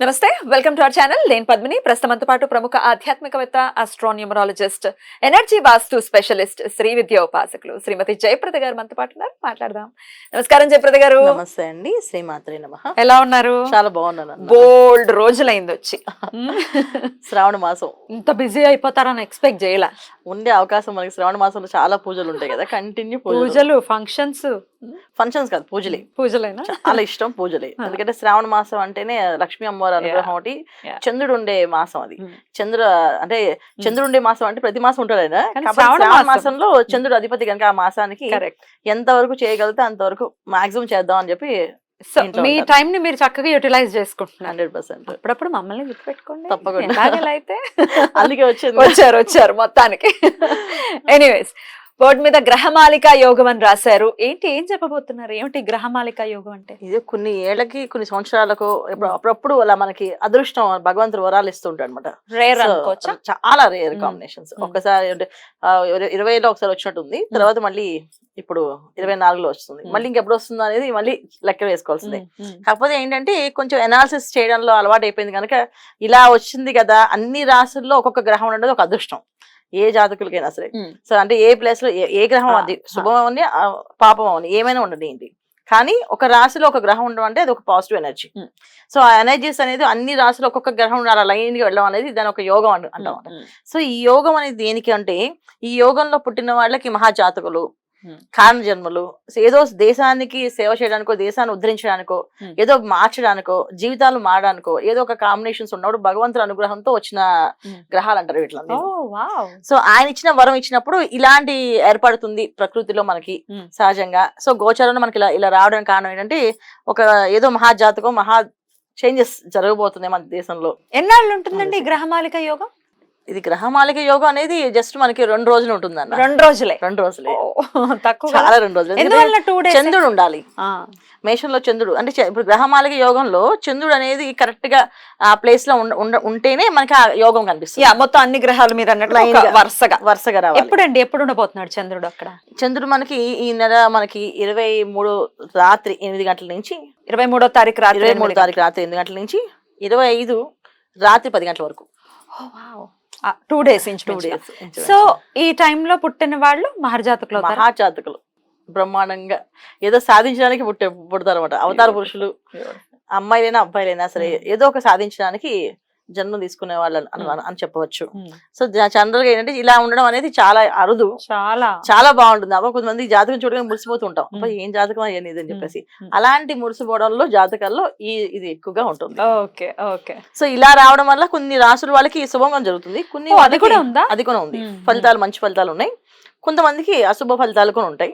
నమస్తే welcome to our channel. నేను పద్మిని. ప్రస్తుతంతో పాటు ప్రముఖ ఆధ్యాత్మికవేత్త astronumerologist energy vastu specialist Shri Vidya ఉపాసకులు శ్రీమతి జయప్రద గారు మనతో పాటు ఉన్నారు. మాట్లాడదాం. నమస్కారం జయప్రద గారు. నమస్తే అండి. శ్రీమాత్రి నమ. ఎలా ఉన్నారు? చాలా బాగున్నాను. బోల్డ్ రోజులైంది వచ్చి. శ్రావణ మాసం. ఇంత బిజీ అయిపోతారని ఎక్స్పెక్ట్ చేయలే. ఉండే అవకాశం మనకి శ్రావణ మాసంలో చాలా పూజలు ఉంటాయి కదా. కంటిన్యూ పూజలు. ఫంక్షన్స్ ఫంక్షన్స్ కాదు పూజలే. పూజలైనా? చాలా ఇష్టం పూజలే. ఎందుకంటే శ్రావణ మాసం అంటేనే లక్ష్మీ అమ్మవారి అనుగ్రహం ఒకటి. చంద్రుడు ఉండే మాసం అది. చంద్ర అంటే చంద్రుడు ఉండే మాసం అంటే ప్రతి మాసం ఉంటాడు ఆయన శ్రావణ శ్రావణ మాసం. మాసంలో చంద్రుడు అధిపతి కనుక ఆ మాసానికి ఎంత వరకు చేయగలిగితే అంతవరకు మాక్సిమం చేద్దాం అని చెప్పి సో మీ. టైం ని మీరు చక్కగా యూటిలైజ్ చేసుకుంటున్నారు. Hundred percent. అప్పుడప్పుడు మమ్మల్ని గుర్తుపెట్టుకోండి. తప్పకుండా. అయితే అందుకే వచ్చింది. వచ్చారు వచ్చారు మొత్తానికి. ఎనీవేస్ బోర్డు మీద గ్రహమాలిక యోగం అని రాశారు. ఏంటి ఏం చెప్పబోతున్నారు? ఏమిటి గ్రహమాలిక యోగం అంటే? ఇది కొన్ని ఏళ్ళకి కొన్ని సంవత్సరాలకు ఇప్పుడు అప్పుడప్పుడు అలా మనకి అదృష్టం భగవంతుడు వరాలు ఇస్తుంటాడు అనమాట రేర్ చాలా రేర్. Combinations Mm. అంటే ఆ, ఇరవై- ఇరవైలో ఒకసారి వచ్చినట్టుంది. తర్వాత మళ్ళీ ఇప్పుడు ఇరవై నాలుగులో వస్తుంది. మళ్ళీ ఇంకెప్పుడు వస్తుందో అనేది మళ్ళీ లెక్క వేసుకోవాల్సిందే. కాకపోతే ఏంటంటే కొంచెం ఎనాలిసిస్ చేయడంలో అలవాటు అయిపోయింది కనుక ఇలా వచ్చింది కదా అన్ని రాసుల్లో ఒక్కొక్క గ్రహం ఉండదు ఒక అదృష్టం. ఏ జాతకులకైనా సరే. సో అంటే ఏ ప్లేస్లో ఏ- గ్రహం అది. శుభం అవని పాపం అవని ఏమైనా ఉండదు ఏంటి కానీ ఒక రాశిలో ఒక గ్రహం ఉండడం అంటే అది ఒక పాజిటివ్ ఎనర్జీ. సో ఆ ఎనర్జీస్ అనేది అన్ని రాశులు ఒక్కొక్క గ్రహం అలా లైన్గా వెళ్ళడం అనేది దాని ఒక యోగం అంట-. సో ఈ యోగం అనేది దేనికి అంటే ఈ యోగంలో పుట్టిన వాళ్ళకి మహాజాతకులు. కారణ జన్మలు ఏదో దేశానికి సేవ చేయడానికో దేశాన్ని ఉద్ధరించడానికో Hmm. ఏదో మార్చడానికో జీవితాలు మారడానికో ఏదో ఒక కాంబినేషన్స్ ఉన్నప్పుడు భగవంతుడి అనుగ్రహంతో వచ్చిన Hmm. గ్రహాలు అంటారు వీటిలో సో ఆయన ఇచ్చిన వరం ఇచ్చినప్పుడు ఇలాంటి ఏర్పడుతుంది ప్రకృతిలో మనకి Hmm. సహజంగా. సో గోచరంలో మనకి ఇలా ఇలా రావడానికి కారణం ఏంటంటే ఒక ఏదో మహాజాతకం మహా చేంజెస్ జరగబోతుంది మన దేశంలో. ఎన్నాళ్ళు ఉంటుందండి గ్రహమాలిక యోగం? ఇది గ్రహమాలిక యోగం అనేది జస్ట్ మనకి రెండు రోజులు ఉంటుంది అన్న రెండు రోజులే. రెండు రోజులే. తక్కువ చాలా? రెండు రోజులు. చంద్రుడు ఉండాలి. మేషంలో చంద్రుడు. అంటే ఇప్పుడు గ్రహమాలిక యోగంలో చంద్రుడు అనేది కరెక్ట్గా ఆ ప్లేస్లో ఉంటేనే మనకి ఆ యోగం కనిపిస్తుంది. మొత్తం అన్ని గ్రహాలు మీరు గా. వరుసగా వరుసగా రావాలి. ఎప్పుడండి? ఎప్పుడు ఉండబోతున్నాడు చంద్రుడు అక్కడ? చంద్రుడు మనకి ఈ నెల మనకి ఇరవై మూడు రాత్రి ఎనిమిది గంటల నుంచి ఇరవై మూడో తారీఖు రాత్రి ఇరవై మూడు తారీఖు రాత్రి ఎనిమిది గంటల నుంచి ఇరవై ఐదు రాత్రి పది గంటల వరకు. Two days two. Days so ఈ టైంలో పుట్టిన వాళ్ళు మహర్జాతకులు? మహాజాతకులు బ్రహ్మాండంగా ఏదో సాధించడానికి పుట్టే పుడతారు అనమాట అవతార పురుషులు అమ్మాయిలైనా అబ్బాయిలైనా సరే Hmm. ఏదో ఒక సాధించడానికి జన్మ తీసుకునే వాళ్ళు అని- చెప్పవచ్చు. సో జనరల్గా ఏంటంటే ఇలా ఉండడం అనేది చాలా అరుదు. చాలా. చాలా బాగుంటుంది. అబ్బా కొంతమంది జాతకం చూడగానే మురిసిపోతూ ఉంటాం అబ్బా. ఏం జాతకం అయ్యింది అని చెప్పేసి. అలాంటి మురిసిపోవడంలో జాతకాల్లో ఈ ఇది ఎక్కువగా ఉంటుంది. Okay okay. సో ఇలా రావడం వల్ల కొన్ని రాసుల వాళ్ళకి శుభంగా జరుగుతుంది. కొన్ని అది కూడా ఉందా? అది కూడా ఉంది. ఫలితాలు మంచి ఫలితాలు ఉన్నాయి. కొంతమందికి అశుభ ఫలితాలు కూడా ఉంటాయి.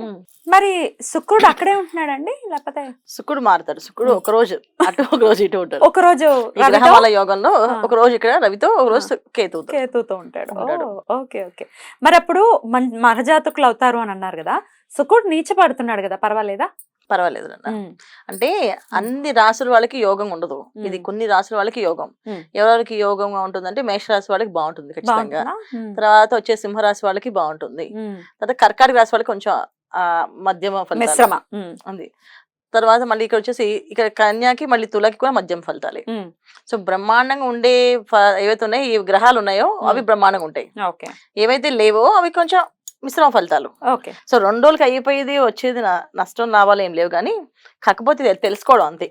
మరి శుక్రుడు అక్కడే ఉంటున్నాడండి? లేకపోతే శుక్రుడు మారుతాడు. శుక్రుడు. ఒక రోజు అటు ఒక రోజు ఇటు ఉంటాడు. ఒక రోజు గ్రహమాల యోగంలో. ఒక రోజు ఇక్కడ రవితో ఒక రోజు కేతువుతో కేతుతో ఉంటాడు. Okay okay. మరి అప్పుడు మహర్జాతకులు అవుతారు అని అన్నారు కదా? శుక్రుడు నీచ పడుతున్నాడు కదా? పర్వాలేదా? పర్వాలేదు నాన్న. అంటే అన్ని రాసుల వాళ్ళకి యోగం ఉండదు ఇది. కొన్ని రాసుల వాళ్ళకి యోగం. ఎవరికి యోగంగా ఉంటుందంటే మేషరాశి వాళ్ళకి బాగుంటుంది ఖచ్చితంగా. తర్వాత వచ్చే సింహరాశి వాళ్ళకి బాగుంటుంది. తర్వాత కర్కాటక రాశి వాళ్ళకి కొంచెం ఆ మధ్యమ మిశ్రమ. ఉంది తర్వాత మళ్ళీ ఇక్కడ వచ్చేసి ఇక్కడ కన్యాకి మళ్ళీ తులకి కూడా మధ్యం ఫలితాలే. సో బ్రహ్మాండంగా ఉండే ఏవైతే ఉన్నాయో ఈ గ్రహాలు ఉన్నాయో అవి బ్రహ్మాండంగా ఉంటాయి ఓకే ఏవైతే లేవో అవి కొంచెం మిశ్రమ ఫలితాలు ఓకే సో రెండు రోజులకి అయిపోయేది వచ్చేది న- నష్టం లాభాలు ఏం లేవు కానీ కాకపోతే తెలుసుకోవడం అంతే.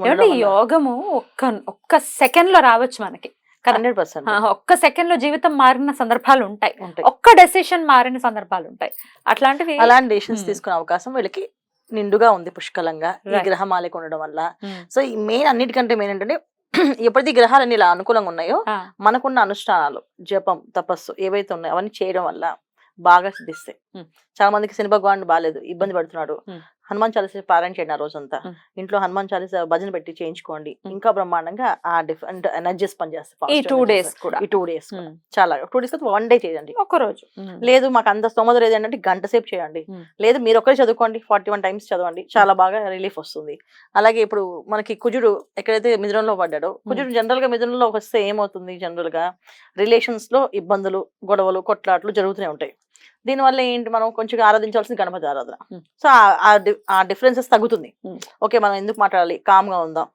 ఏమంటే యోగము ఒక్క ఒక్క సెకండ్లో రావచ్చు మనకి? హండ్రెడ్ పర్సెంట్ ఒక్క సెకండ్లో జీవితం మారిన సందర్భాలు ఉంటాయి ఒక్క డెసిషన్ మారిన సందర్భాలు ఉంటాయి అట్లాంటివి అలాంటి డెసిషన్స్. తీసుకునే అవకాశం వీళ్ళకి నిండుగా ఉంది పుష్కలంగా ఈ. గ్రహమాలిక ఉండడం వల్ల. సో ఈ మెయిన్ అన్నిటికంటే మెయిన్ ఏంటంటే ఎప్పుడైతే ఈ గ్రహాలన్నీ ఇలా అనుకూలంగా ఉన్నాయో మనకున్న అనుష్ఠానాలు జపం తపస్సు ఏవైతే ఉన్నాయో అవన్నీ చేయడం వల్ల బాగా సిద్ధిస్తాయి. చాలా మందికి శని భగవాన్ బాగాలేదు ఇబ్బంది పడుతున్నాడు. హనుమాన్ చాలీస పారాయణ చేయండి ఆ రోజంతా. ఇంట్లో హనుమాన్ చాలీస భజన పెట్టి చేయించుకోండి. ఇంకా బ్రహ్మాండంగా ఆ డిఫరెంట్ ఎనర్జీస్ పనిచేస్తాయి ఈ టూ. డేస్ కూడా. ఈ టూ డేస్. చాలా టూ డేస్ వన్ డే చేయండి. ఒక రోజు. లేదు మాకు అంత స్తోమత లేదు అంటే గంట సేపు చేయండి. లేదు మీరు ఒక్కరే చదువుకోండి ఫార్టీ వన్ టైమ్స్ చదవండి. చాలా బాగా రిలీఫ్ వస్తుంది. అలాగే ఇప్పుడు మనకి కుజుడు ఎక్కడైతే మిథునంలో పడ్డాడో కుజుడు జనరల్గా మిథునంలో వస్తే ఏమవుతుంది జనరల్గా రిలేషన్స్లో ఇబ్బందులు గొడవలు కొట్లాట్లు జరుగుతూనే ఉంటాయి. దీనివల్ల ఏంటి? మనం కొంచెం ఆరాధించాల్సిన గణపతి ఆరాధన. సో ఆ- డిఫరెన్సెస్ తగ్గుతుంది. ఓకే మనం ఎందుకు మాట్లాడాలి? కామ్గా ఉందాం.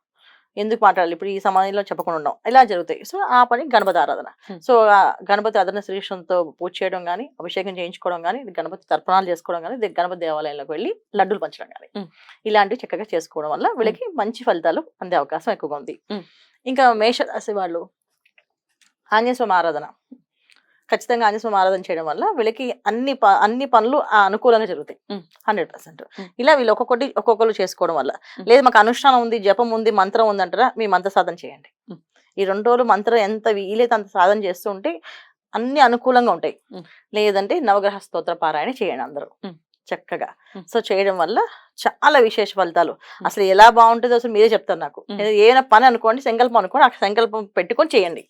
ఎందుకు మాట్లాడాలి? ఇప్పుడు ఈ సమయంలో చెప్పకుండా ఉందాం ఇలా జరుగుతాయి. సో ఆ పని గణపతి ఆరాధన. సో ఆ గణపతి ఆరాధన శ్రీకృష్ణంతో పూజ చేయడం కానీ అభిషేకం చేయించుకోవడం కానీ గణపతి తర్పణాలు చేసుకోవడం కానీ గణపతి దేవాలయంలోకి వెళ్ళి లడ్డూలు పంచడం కానీ. ఇలాంటివి చక్కగా చేసుకోవడం వల్ల వీళ్ళకి మంచి ఫలితాలు అందే అవకాశం ఎక్కువగా ఉంది. ఇంకా మేషరాశి వాళ్ళు ఆంజనేయ స్వామి ఆరాధన. ఖచ్చితంగా ఆంజనేయ ఆరాధన చేయడం వల్ల వీళ్ళకి అన్ని అన్ని పనులు అనుకూలంగా జరుగుతాయి. Hundred percent. ఇలా వీళ్ళు ఒక్కొక్కటి ఒక్కొక్కరు చేసుకోవడం వల్ల. లేదు మాకు అనుష్ఠానం ఉంది జపం ఉంది మంత్రం ఉంది అంటారా మీ మంత్ర సాధన చేయండి. ఈ రెండు రోజులు మంత్రం ఎంత వీలైతే అంత సాధన చేస్తూ ఉంటే అన్ని అనుకూలంగా ఉంటాయి. లేదంటే నవగ్రహ స్తోత్ర పారాయణ చేయండి అందరూ. చక్కగా. సో చేయడం వల్ల చాలా విశేష ఫలితాలు అసలు ఎలా బాగుంటుందో అసలు మీరే చెప్తారు నాకు. ఏదైనా పని అనుకోండి సంకల్పం అనుకోండి ఆ సంకల్పం పెట్టుకొని చేయండి.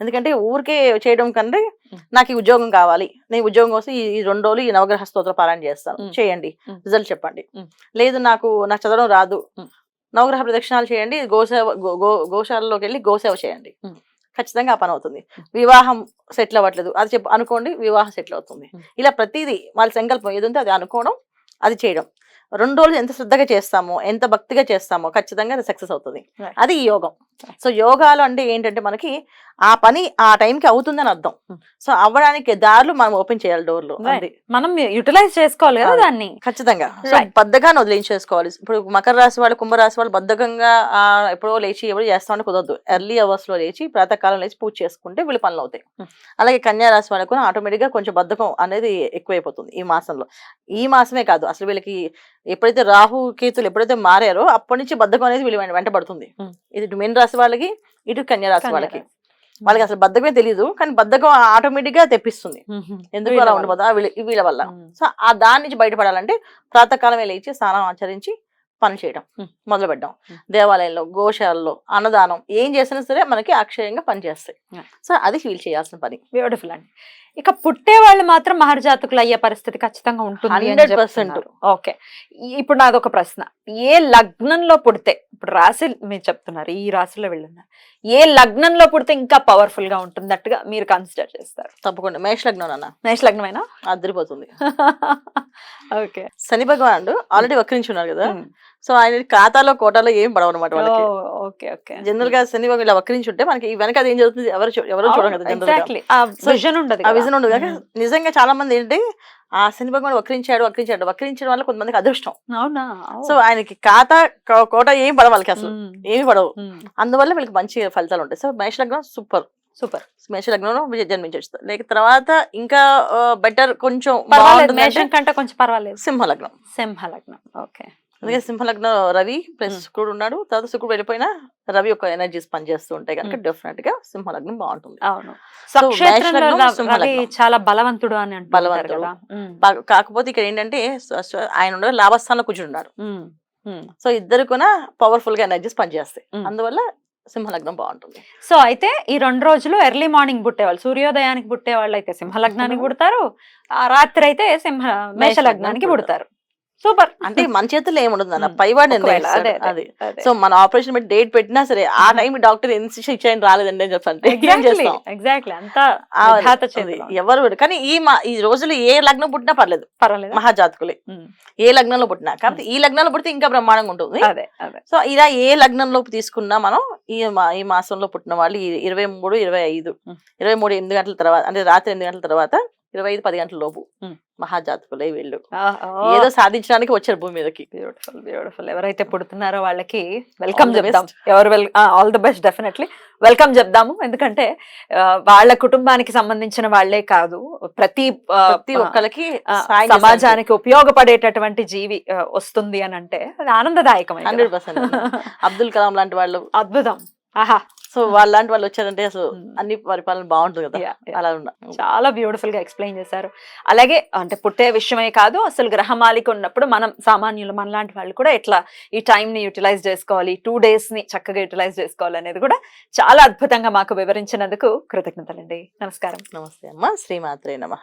ఎందుకంటే ఊరికే చేయడం కంటే. నాకు ఈ ఉద్యోగం కావాలి నేను ఉద్యోగం కోసం ఈ రెండు రోజులు ఈ నవగ్రహ స్తోత్ర పారాయణ చేస్తాను. చేయండి. రిజల్ట్ చెప్పండి. లేదు నాకు నాకు చదవడం రాదు. నవగ్రహ ప్రదక్షిణాలు చేయండి గోసేవ గో- గో- గోశాలలోకి వెళ్ళి గోసేవ చేయండి. ఖచ్చితంగా ఆ పని అవుతుంది వివాహం సెటిల్ అవ్వట్లేదు అది చెప్పు అనుకోండి వివాహం సెటిల్ అవుతుంది. ఇలా ప్రతిదీ వాళ్ళ సంకల్పం ఏది ఉంటే అది అనుకోవడం అది చేయడం రెండు రోజులు ఎంత శ్రద్ధగా చేస్తామో ఎంత భక్తిగా చేస్తామో ఖచ్చితంగా అది సక్సెస్ అవుతుంది. అది ఈ యోగం. సో యోగాలు అంటే ఏంటంటే మనకి ఆ పని ఆ టైంకి అవుతుందని అర్థం. Hmm. సో అవ్వడానికి దారులు మనం ఓపెన్ చేయాలి డోర్లు. మనం యుటిలైజ్ చేసుకోవాలి కదా. దాన్ని. ఖచ్చితంగా. సో. బద్దగానే వదిలించేసుకోవాలి. ఇప్పుడు మకర రాశి వాళ్ళు కుంభరాశి వాళ్ళు బద్ధకంగా ఆ, ఎప్పుడో లేచి ఎప్పుడు చేస్తామని కుదరదు. ఎర్లీ అవర్స్లో లేచి ప్రాతకాలం లేచి పూజ చేసుకుంటే వీళ్ళు పనులు అవుతాయి. Hmm. అలాగే కన్యా రాశి వాళ్ళకు ఆటోమేటిక్గా కొంచెం బద్ధకం అనేది ఎక్కువైపోతుంది ఈ మాసంలో. ఈ మాసమే కాదు. అసలు వీళ్ళకి ఎప్పుడైతే రాహు కేతులు ఎప్పుడైతే మారారో అప్పటి నుంచి బద్ధకం అనేది వీళ్ళు వెంట- వెంటబడుతుంది. ఇది ఇటు మీన రాశి వాళ్ళకి ఇటు కన్యా రాశి వాళ్ళకి. వాళ్ళకి అసలు బద్ధకమే తెలియదు కానీ బద్ధకం ఆటోమేటిక్గా తెప్పిస్తుంది. ఎందుకు అలా. ఉండబోదా వీళ్ళ వల్ల. సో ఆ దాని నుంచి బయటపడాలంటే ప్రాతకాలమే లేచి స్నానం ఆచరించి పని చేయడం. మొదలు పెట్టడం. దేవాలయంలో గోశాలలో అన్నదానం ఏం చేసినా సరే మనకి అక్షయంగా పనిచేస్తాయి. సో అది ఫీల్ చేయాల్సిన పని బ్యూటిఫుల్ అండి ఇక పుట్టే వాళ్ళు మాత్రం మహర్జాతకులు అయ్యే పరిస్థితి ఖచ్చితంగా ఉంటుంది 100% చెప్తున్నారు. ఓకే. ఇప్పుడు నాది ఒక ప్రశ్న. ఏ లగ్నంలో పుడితే ఇప్పుడు రాశి మీరు చెప్తున్నారు ఈ రాశిలో వెళ్ళున్నారు. ఏ లగ్నంలో పుడితే ఇంకా పవర్ఫుల్గా ఉంటున్నట్టుగా మీరు కన్సిడర్ చేస్తారు? తప్పకుండా. మేష లగ్నం అన్న మేష లగ్నమైనా? అదిరిపోతుంది. ఓకే. శని భగవానుడు ఆల్రెడీ వక్రించి ఉన్నారు కదా? సో ఆయన ఖాతాలో కోటాలో ఏం పడవు అనమాట ఓకే ఓకే. జనరల్గా శని ఇలా వక్రించి ఉంటే మనకి వెనక అది ఏం జరుగుతుంది? ఎవరు ఎవరు కదా జనరల్ ఆ విజన్ ఉండదు ఆ కదా. విజన్ ఉండదు. నిజంగా చాలా మంది ఏంటంటే ఆ శని భగవాన్ వక్రించాడు వక్రించాడు వక్రించడం వల్ల కొంతమందికి అదృష్టం. అవునా? సో ఆయనకి ఖాతా కోట ఏం పడవు వాళ్ళకి అసలు. ఏమి పడవు. అందువల్ల వీళ్ళకి మంచి ఫలితాలు ఉంటాయి. సో మేష లగ్నం సూపర్. సూపర్. మేష లగ్నంలో జన్మించవచ్చు. లేక తర్వాత ఇంకా బెటర్ కొంచెం మేషం కంటే కొంచెం పర్వాలేదు. సింహ లగ్నం సింహ లగ్నం ఓకే. అందుకే సింహ లగ్నం రవి ప్లస్. శుక్రుడు ఉన్నాడు. తర్వాత శుక్రుడు వెళ్ళిపోయినా రవి యొక్క ఎనర్జీస్ పనిచేస్తూ ఉంటాయి కనుక. డెఫినెట్గా సింహ లగ్నం బాగుంటుంది. అవును. చాలా బలవంతుడు అని బలవంతుడు. కాకపోతే ఇక్కడ ఏంటంటే ఆయన ఉండే లాభస్థానంలో కూర్చుని ఉమ్. సో ఇద్దరు కూడా పవర్ఫుల్గా ఎనర్జీస్ పనిచేస్తాయి. అందువల్ల సింహలగ్నం బాగుంటుంది. సో అయితే ఈ రెండు రోజులు ఎర్లీ మార్నింగ్ పుట్టేవాళ్ళు. సూర్యోదయానికి పుట్టే వాళ్ళు అయితే సింహ లగ్నానికి పుడతారు. ఆ రాత్రి అయితే సింహ మేష మేష లగ్నానికి లగ్నానికి పుడతారు. సూపర్. అంటే మన చేతుల్లో ఏముండదు అన్న. పైవాడు నిర్ణయిస్తాడు. అదే. సో మన ఆపరేషన్ పెట్టి డేట్ పెట్టినా సరే ఆ టైం డాక్టర్ ఇన్సిషన్ ఇచ్చాయని రాలేదండి అని చెప్పండి. ఎగ్జాక్ట్లీ అంతా. ఎవరు కానీ ఈ మా ఈ రోజులు ఏ లగ్నం పుట్టినా పర్లేదు. పర్వాలేదు. మహాజాతకులే. ఏ లగ్నంలో పుట్టినా. కాబట్టి ఈ లగ్నంలో పుడితే ఇంకా బ్రహ్మాండంగా ఉంటుంది. సో ఇలా ఏ లగ్నంలో తీసుకున్నా మనం ఈ ఈ మాసంలో పుట్టిన వాళ్ళు ఇరవై మూడు ఇరవై ఐదు. ఇరవై మూడు ఎనిమిది గంటల తర్వాత అంటే రాత్రి ఎనిమిది గంటల తర్వాత ఇరవై ఐదు పది గంటల లోపు. మహాజాతకులే వీళ్ళు. ఏదో సాధించడానికి వచ్చారు భూమి మీదకి. బ్యూటిఫుల్ బ్యూటిఫుల్ ఎవరైతే పుడుతున్నారో వాళ్ళకి వెల్కమ్ చెప్దాం. ఎవరు well all the best definitely welcome చెప్దాము. ఎందుకంటే వాళ్ళ కుటుంబానికి సంబంధించిన వాళ్ళే కాదు. ప్రతి ప్రతి ఒక్కరికి సమాజానికి ఉపయోగపడేటటువంటి జీవి వస్తుంది అని అంటే అది ఆనందదాయకమైన హండ్రెడ్ పర్సెంట్. అబ్దుల్ కలాం లాంటి వాళ్ళు. అద్భుతం. ఆహా. సో వాళ్ళలాంటి వాళ్ళు వచ్చారంటే అసలు Hmm. అన్ని పరిపాలన బాగుంటుంది కదా. అలా ఉన్నా. చాలా బ్యూటిఫుల్గా ఎక్స్ప్లెయిన్ చేశారు. అలాగే అంటే పుట్టే విషయమే కాదు అసలు గ్రహమాలిక ఉన్నప్పుడు మనం సామాన్యులు మనలాంటి వాళ్ళు కూడా ఎట్లా ఈ టైం ని యూటిలైజ్ చేసుకోవాలి టూ డేస్ని చక్కగా యూటిలైజ్ చేసుకోవాలి అనేది కూడా చాలా అద్భుతంగా మాకు వివరించినందుకు కృతజ్ఞతలండి. నమస్కారం. నమస్తే అమ్మ. శ్రీమాత్రే నమ.